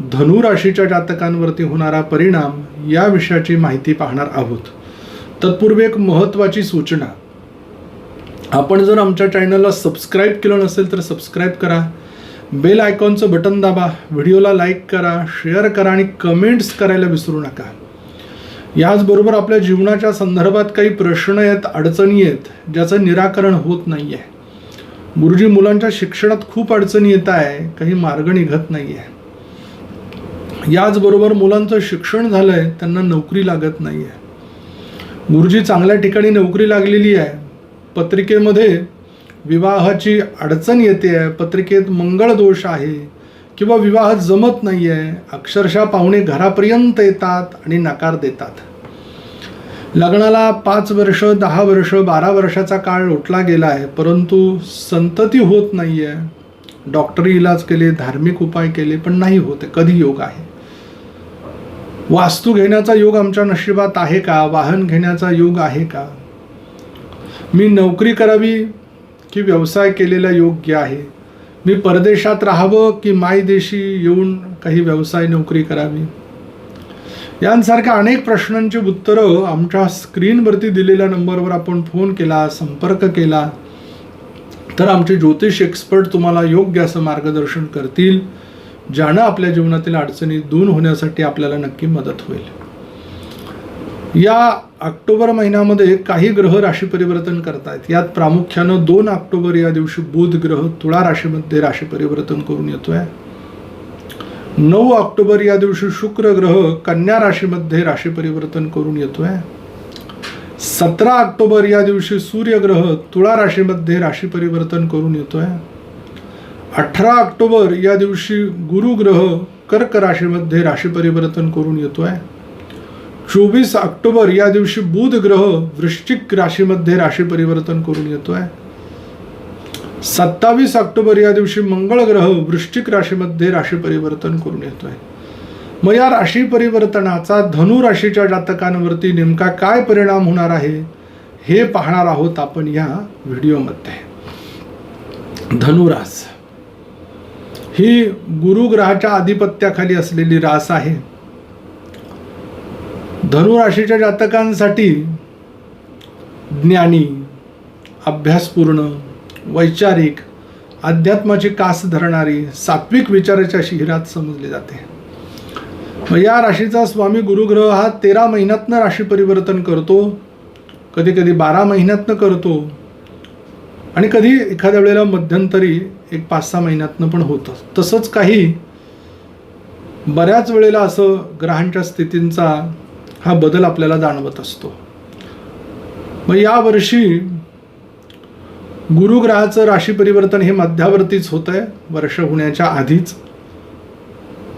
धनु राशीच्या जातकांवरती होणारा परिणाम या विषयाची माहिती पाहणार आहोत. तत्पूर्वी एक महत्त्वाची सूचना. आपण जर आमच्या चॅनलला सबस्क्राईब केलं नसेल तर सबस्क्राईब करा. बेल आयकॉनचं बटन दाबा. व्हिडिओला लाईक करा शेअर करा आणि कमेंट्स करायला विसरू नका. याचबरोबर आपल्या जीवनाच्या संदर्भात काही प्रश्न आहेत अडचणी आहेत ज्याचं निराकरण होत नाही आहे गुरुजी मुलांच्या शिक्षणात खूप अडचणी येत आहे काही मार्ग निघत नाही आहे याचबरोबर मुलांचं शिक्षण झालं आहे त्यांना नोकरी लागत नाही आहे गुरुजी चांगल्या ठिकाणी नोकरी लागलेली आहे. पत्रिकेमध्ये विवाहाची अडचण येते आहे पत्रिकेत मंगळ दोष आहे किंवा विवाह जमत नाही आहे अक्षरशः पाहुणे घरापर्यंत येतात आणि नकार देतात. लग्नाला पाच वर्ष दहा वर्ष बारा वर्षाचा काळ लोटला गेला आहे परंतु संतती होत नाही आहे डॉक्टरी इलाज केले धार्मिक उपाय केले पण नाही होते कधी योग आहे. वास्तू घेण्याचा योग आमच्या नशिबात आहे का? वाहन घेण्याचा योग आहे का? मी नोकरी करावी की व्यवसाय केलेला योग्य आहे? मी परदेशात राहावं की मायदेशी येऊन काही व्यवसाय नोकरी करावी? यांसारख्या अनेक प्रश्नांची उत्तरं आमच्या स्क्रीनवरती दिलेल्या नंबरवर आपण फोन केला संपर्क केला तर आमचे ज्योतिष एक्सपर्ट तुम्हाला योग्य असं मार्गदर्शन करतील. ज्यानं आपल्या जीवनातील अडचणी दूर होण्यासाठी आपल्याला नक्की मदत होईल. या ऑक्टोबर महिन्यामध्ये काही ग्रह राशी परिवर्तन करतायत. यात प्रामुख्यानं दोन ऑक्टोबर या दिवशी बुध ग्रह तुळा राशीमध्ये राशी परिवर्तन करून येतोय. नऊ ऑक्टोबर या दिवशी शुक्र ग्रह कन्या राशीमध्ये राशी परिवर्तन करून येतोय. सतरा ऑक्टोबर या दिवशी सूर्यग्रह तुळा राशीमध्ये राशी परिवर्तन करून येतोय. अठरा ऑक्टोबर या दिवशी गुरुग्रह कर्क राशीमध्ये राशी परिवर्तन करून येतो आहे चोवीस ऑक्टोबर या दिवशी बुध ग्रह वृश्चिक राशीमध्ये राशी परिवर्तन करून येतो आहे सत्तावीस ऑक्टोबर या दिवशी मंगळ ग्रह वृश्चिक राशीमध्ये राशी परिवर्तन करून येतो आहे मग या राशी परिवर्तनाचा धनु राशीच्या जातकांवरती नेमका काय परिणाम होणार आहे हे पाहणार आहोत आपण या व्हिडिओमध्ये. धनुरास. ही गुरुग्रहाच्या आधिपत्याखाली असलेली रास आहे. धनुराशीच्या जातकांसाठी ज्ञानी अभ्यासपूर्ण वैचारिक अध्यात्माची कास धरणारी सात्विक विचाराच्या शिहिरात समजली जाते. मग या राशीचा स्वामी गुरुग्रह हा तेरा महिन्यातनं राशी परिवर्तन करतो कधी कधी बारा महिन्यातनं करतो आणि कधी एखाद्या वेळेला मध्यंतरी एक पाच सहा महिन्यातनं पण होतं. तसंच काही बऱ्याच वेळेला असं ग्रहांच्या स्थितींचा हा बदल आपल्याला जाणवत असतो. मग यावर्षी गुरुग्रहाचं राशी परिवर्तन हे मध्यावरतीच होत आहे वर्ष होण्याच्या आधीच.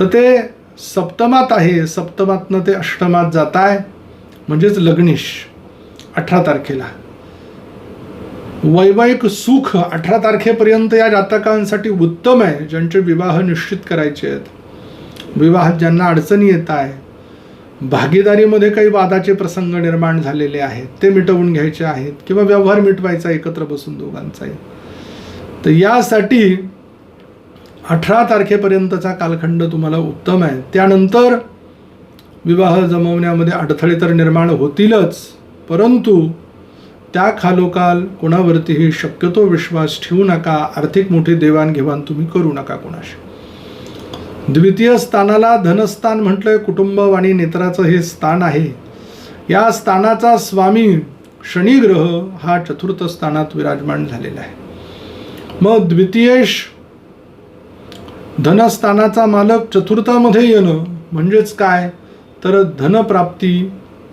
तर ते सप्तमात आहे. सप्तमातनं ते अष्टमात जात आहे. म्हणजेच लग्नेश अठरा तारखेला. वैवाहिक सुख अठरा तारखेपर्यंत या जातकांसाठी उत्तम आहे ज्यांचे विवाह निश्चित करायचे आहेत. विवाहात ज्यांना अडचणी येत आहे भागीदारीमध्ये काही वादाचे प्रसंग निर्माण झालेले आहेत ते मिटवून घ्यायचे आहेत किंवा व्यवहार मिटवायचा एकत्र बसून दोघांचाही. तर यासाठी अठरा तारखेपर्यंतचा कालखंड तुम्हाला उत्तम आहे. त्यानंतर विवाह जमवण्यामध्ये अडथळे तर निर्माण होतीलच परंतु त्या खालोखाल कोणावरतीही शक्यतो विश्वास ठेवू नका आर्थिक मोठी देवाणघेवाण तुम्ही करू नका कोणाशी. द्वितीय स्थानाला धनस्थान म्हटलंय कुटुंब आणि नेत्राचं हे स्थान आहे. या स्थानाचा स्वामी शनिग्रह हा चतुर्थ स्थानात विराजमान झालेला आहे. मग द्वितीयेश धनस्थानाचा मालक चतुर्थामध्ये येणं म्हणजेच काय? तर धनप्राप्ती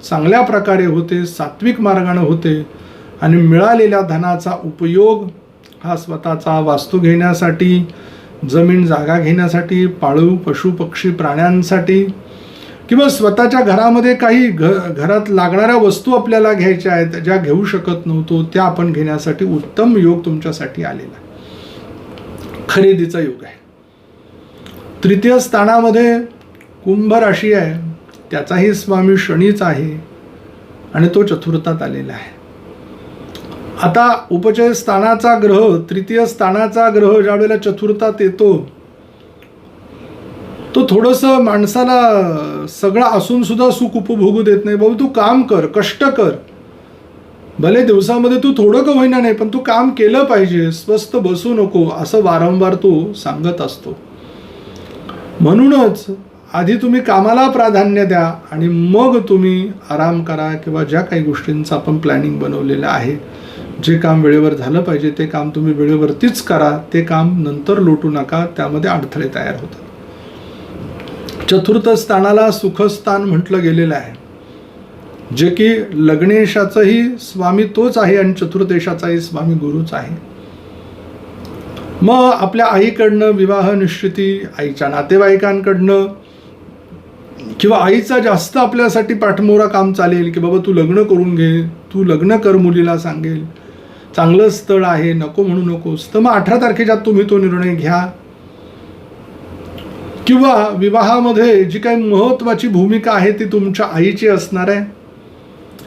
चांगल्या प्रकारे होते सात्विक मार्गाने होते आणि मिळालेल्या धनाचा उपयोग हा स्वतःचा वास्तू घेण्यासाठी जमीन जागा घेण्यासाठी पाळीव पशु पक्षी प्राण्यांसाठी किंवा स्वतःच्या घरामध्ये काही घ घरात लागणाऱ्या वस्तू आपल्याला घ्यायच्या आहेत ज्या घेऊ शकत नव्हतो त्या आपण घेण्यासाठी उत्तम योग तुमच्यासाठी आलेला आहे. खरेदीचा योग आहे. तृतीय स्थानामध्ये कुंभ राशी आहे. त्याचाही स्वामी शनीच आहे आणि तो चतुर्थात आलेला आहे. आता उपचय स्थानाचा ग्रह तृतीय स्थानाचा ग्रह ज्या वेळेला चतुर्थात येतो तो थोडंसं माणसाला सगळं असून सुद्धा सुख उपभोगू देत नाही. बाबा तू काम कर कष्ट कर. भले दिवसामध्ये तू थोडं का होईना नाही पण तू काम केलं पाहिजे. स्वस्त बसू नको असं वारंवार तो सांगत असतो. म्हणूनच आधी तुम्ही कामाला प्राधान्य द्या आणि मग तुम्ही आराम करा किंवा ज्या काही गोष्टींचं आपण प्लॅनिंग बनवलेलं आहे जे काम वेळेवर झालं पाहिजे ते काम तुम्ही वेळेवरतीच करा. ते काम नंतर लोटू नका. त्यामध्ये अडथळे तयार होतात. चतुर्थ स्थानाला सुखस्थान म्हटलं गेलेलं आहे. जे की लग्नेशाचाही स्वामी तोच आहे आणि चतुर्देशाचाही स्वामी गुरुच आहे. मग आपल्या आईकडनं विवाह निश्चिती आईच्या नातेवाईकांकडनं किंवा आईचा जास्त आपल्यासाठी पाठमोरा काम चालेल की बाबा तू लग्न करून घे तू लग्न कर मुलीला सांगेल. चांगलं स्थळ आहे नको म्हणू नकोस तर मग अठरा तारखेच्या तुम्ही तो निर्णय घ्या. किंवा विवाहामध्ये जी काही महत्वाची भूमिका आहे ती तुमच्या आईची असणार आहे.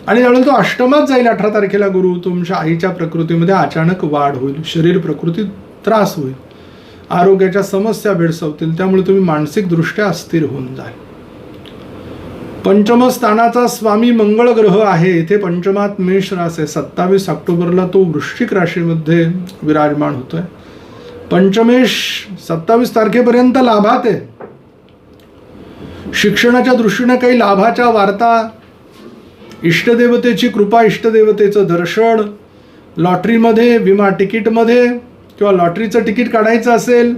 आणि त्यावेळेला तो अष्टमात जाईल अठरा तारखेला गुरु तुमच्या आईच्या प्रकृतीमध्ये अचानक वाढ होईल शरीर प्रकृतीत त्रास होईल आरोग्याच्या समस्या भेडसावतील त्यामुळे तुम्ही मानसिकदृष्ट्या अस्थिर होऊन जाल. पंचम स्थानाचा स्वामी मंगळ ग्रह आहे. इथे पंचमात मेष रास आहे. सत्तावीस ऑक्टोबरला तो वृश्चिक राशीमध्ये विराजमान होतोय. पंचमेश सत्तावीस तारखेपर्यंत लाभात आहे. शिक्षणाच्या दृष्टीने काही लाभाच्या वार्ता इष्टदेवतेची कृपा इष्टदेवतेचं दर्शन लॉटरीमध्ये विमा तिकीटमध्ये किंवा लॉटरीचं तिकीट काढायचं असेल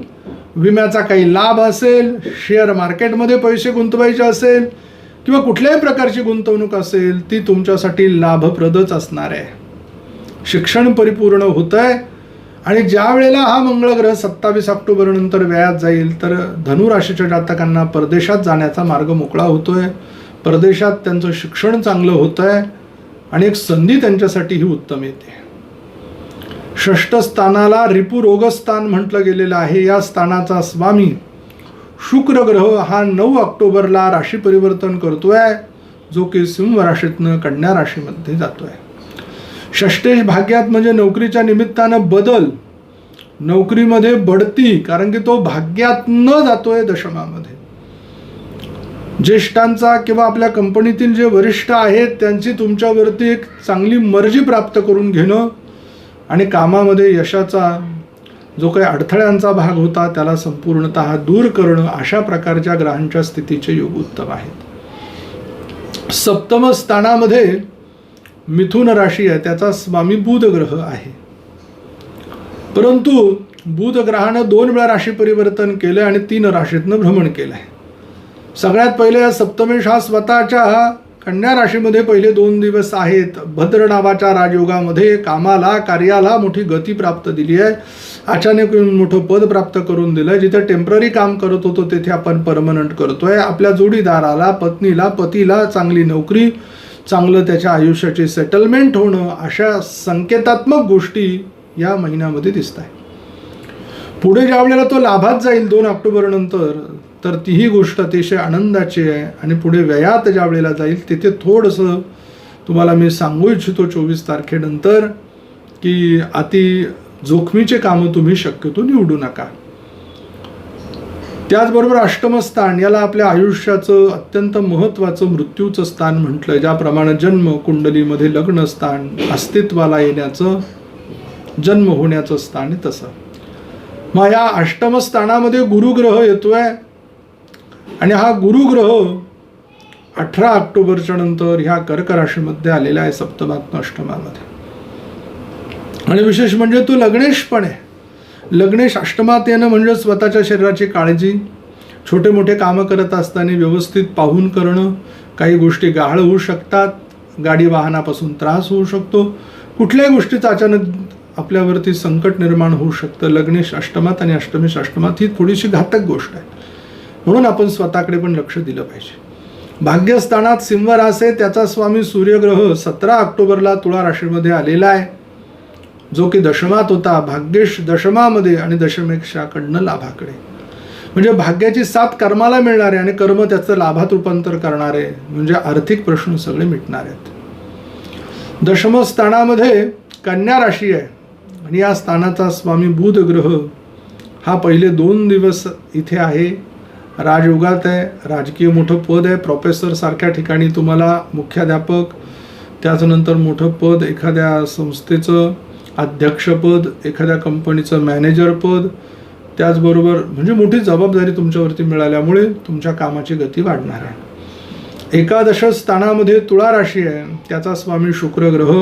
विम्याचा काही लाभ असेल शेअर मार्केटमध्ये पैसे गुंतवायचे असेल किंवा कुठल्याही प्रकारची गुंतवणूक असेल ती तुमच्यासाठी लाभप्रदच असणार आहे. शिक्षण परिपूर्ण होत आहे आणि ज्या वेळेला हा मंगळग्रह सत्तावीस ऑक्टोबर नंतर व्यायात जाईल तर धनुराशीच्या जातकांना परदेशात जाण्याचा मार्ग मोकळा होतोय. परदेशात त्यांचं शिक्षण चांगलं होतं आहे आणि एक संधी त्यांच्यासाठी ही उत्तम येते. षष्ठ स्थानाला रिपुरोगस्थान म्हटलं गेलेलं आहे. या स्थानाचा स्वामी शुक्र ग्रह हा नऊ ऑक्टोबरला राशी परिवर्तन करतोय जो की सिंह राशीतनं कन्या राशीमध्ये जातोय. षष्टेश भाग्यात म्हणजे नोकरीच्या निमित्तानं बदल. नोकरीमध्ये बढती कारण की तो भाग्यात न जातोय दशमामध्ये. ज्येष्ठांचा किंवा आपल्या कंपनीतील जे वरिष्ठ आहेत त्यांची तुमच्यावरती एक चांगली मर्जी प्राप्त करून घेणं आणि कामामध्ये यशाचा जो काही अडथळ्यांचा भाग होता त्याला संपूर्णत दूर करणं अशा प्रकारच्या ग्रहांच्या स्थितीचे योग उत्तम आहेत. सप्तम स्थानामध्ये मिथुन राशी आहे त्याचा स्वामी बुध ग्रह आहे. परंतु बुध ग्रहानं दोन वेळा राशी परिवर्तन केलं आणि तीन राशीतनं भ्रमण केलं आहे सगळ्यात पहिले या सप्तमेश हा स्वतःच्या कन्या राशीमध्ये पहिले दोन दिवस आहेत. भद्र नावाच्या राजयोगामध्ये कामाला कार्याला मोठी गती प्राप्त दिली आहे. अचानक येऊन मोठं पद प्राप्त करून दिलं. जिथे टेंपररी काम करत होतो तेथे आपण परमनंट करतोय. आपल्या जोडीदाराला पत्नीला पतीला चांगली नोकरी चांगलं त्याच्या आयुष्याची सेटलमेंट होणं अशा संकेतात्मक गोष्टी या महिन्यामध्ये दिसत आहे पुढे ज्या वेळेला तो लाभात जाईल दोन ऑक्टोबर नंतर तर तीही गोष्ट अतिशय आनंदाची आहे. आणि पुढे व्ययात ज्या वेळेला जाईल तिथे थोडंसं तुम्हाला मी सांगू इच्छितो चोवीस तारखेनंतर की अति जोखमीचे कामं तुम्ही शक्यतो निवडू नका. त्याचबरोबर अष्टमस्थान याला आपल्या आयुष्याचं अत्यंत महत्त्वाचं मृत्यूचं स्थान म्हटलं ज्याप्रमाणे जन्म कुंडलीमध्ये लग्न स्थान अस्तित्वाला येण्याचं जन्म होण्याचं स्थान आहे तसं. मग या अष्टमस्थानामध्ये गुरुग्रह येतोय. आणि हा गुरुग्रह अठरा ऑक्टोबरच्या नंतर ह्या कर्क राशीमध्ये आलेला आहे सप्तमात्म अष्टमामध्ये. आणि विशेष म्हणजे तो लग्नेश पण आहे. लग्नेश अष्टमात येणं म्हणजे स्वतःच्या शरीराची काळजी छोटे मोठे कामं करत असताना व्यवस्थित पाहून करणं काही गोष्टी गाळ होऊ शकतात गाडी वाहनापासून त्रास होऊ शकतो. कुठल्याही गोष्टीचं अचानक आपल्यावरती संकट निर्माण होऊ शकतं. लग्नेश अष्टमात आणि अष्टमेश अष्टमात ही थोडीशी घातक गोष्ट आहे. म्हणून आपण स्वतःकडे पण लक्ष दिलं पाहिजे. भाग्यस्थानात सिंहरास आहे त्याचा स्वामी सूर्यग्रह सतरा ऑक्टोबरला तुळा राशीमध्ये आलेला आहे. जो की दशमात होता भाग्येश दशमामध्ये आणि दशमेक्षाकडनं लाभाकडे. म्हणजे भाग्याची साथ कर्माला मिळणारे आणि कर्म त्याचं लाभात रूपांतर करणारे म्हणजे आर्थिक प्रश्न सगळे मिटणार आहेत. दशमस्थानामध्ये कन्या राशी आहे. आणि या स्थानाचा स्वामी बुध ग्रह हा पहिले दोन दिवस इथे आहे. राजयुगात आहे राजकीय मोठं पद आहे. प्रोफेसरसारख्या ठिकाणी तुम्हाला मुख्याध्यापक त्याच्यानंतर मोठं पद एखाद्या संस्थेचं अध्यक्षपद एखाद्या कंपनीचं मॅनेजरपद त्याचबरोबर म्हणजे मोठी जबाबदारी तुमच्यावरती मिळाल्यामुळे तुमच्या कामाची गती वाढणार आहे. एकादश स्थानामध्ये तुळा राशी आहे त्याचा स्वामी शुक्र ग्रह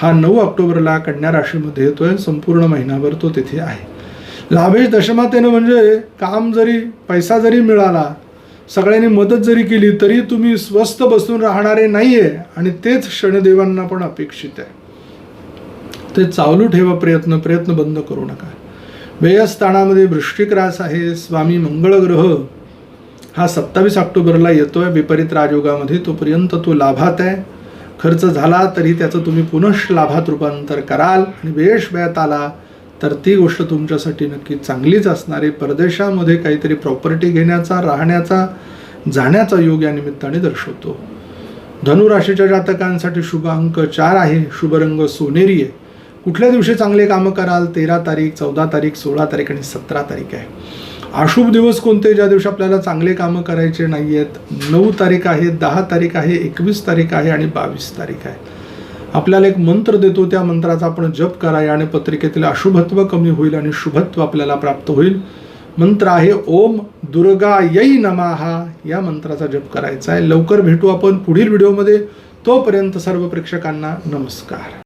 हा नऊ ऑक्टोबरला कन्या राशीमध्ये येतोय संपूर्ण महिनाभर तो तिथे आहे. लाभेश दशमातेनं म्हणजे काम जरी पैसा जरी मिळाला सगळ्यांनी मदत जरी केली तरी तुम्ही स्वस्त बसून राहणारे नाही आहे आणि तेच शनिदेवांना पण अपेक्षित आहे. ते चालू ठेवा प्रयत्न प्रयत्न बंद करू नका. व्ययस्थानामध्ये वृष्टिक्रास रास आहे स्वामी मंगळग्रह. हा सत्तावीस ऑक्टोबरला येतोय विपरीत राजयोगामध्ये तोपर्यंत तो लाभात आहे. खर्च झाला तरी त्याचं तुम्ही पुनश लाभात रूपांतर कराल आणि वेश व्ययात आला तर ती गोष्ट तुमच्यासाठी नक्की चांगलीच असणार आहे. परदेशामध्ये काहीतरी प्रॉपर्टी घेण्याचा राहण्याचा जाण्याचा योग या निमित्ताने दर्शवतो. धनुराशीच्या जातकांसाठी शुभ अंक चार आहे. शुभ रंग सोनेरी आहे. कुठल्या दिवशी चांगले कामं कराल? तेरा तारीख चौदा तारीख सोळा तारीख आणि सतरा तारीख आहे. अशुभ दिवस कोणते? ज्या दिवशी आपल्याला चांगले कामं करायचे नाही आहेत नऊ तारीख आहे दहा तारीख आहे एकवीस तारीख आहे आणि बावीस तारीख आहे. आपल्याला एक मंत्र देतो त्या मंत्राचा आपण जप करा आणि पत्रिकेतील अशुभत्व कमी होईल आणि शुभत्व आपल्याला प्राप्त होईल. मंत्र आहे ओम दुर्गा यई नमाहा या मंत्राचा जप करायचा आहे. लवकर भेटू आपण पुढील व्हिडिओमध्ये. तोपर्यंत सर्व प्रेक्षकांना नमस्कार.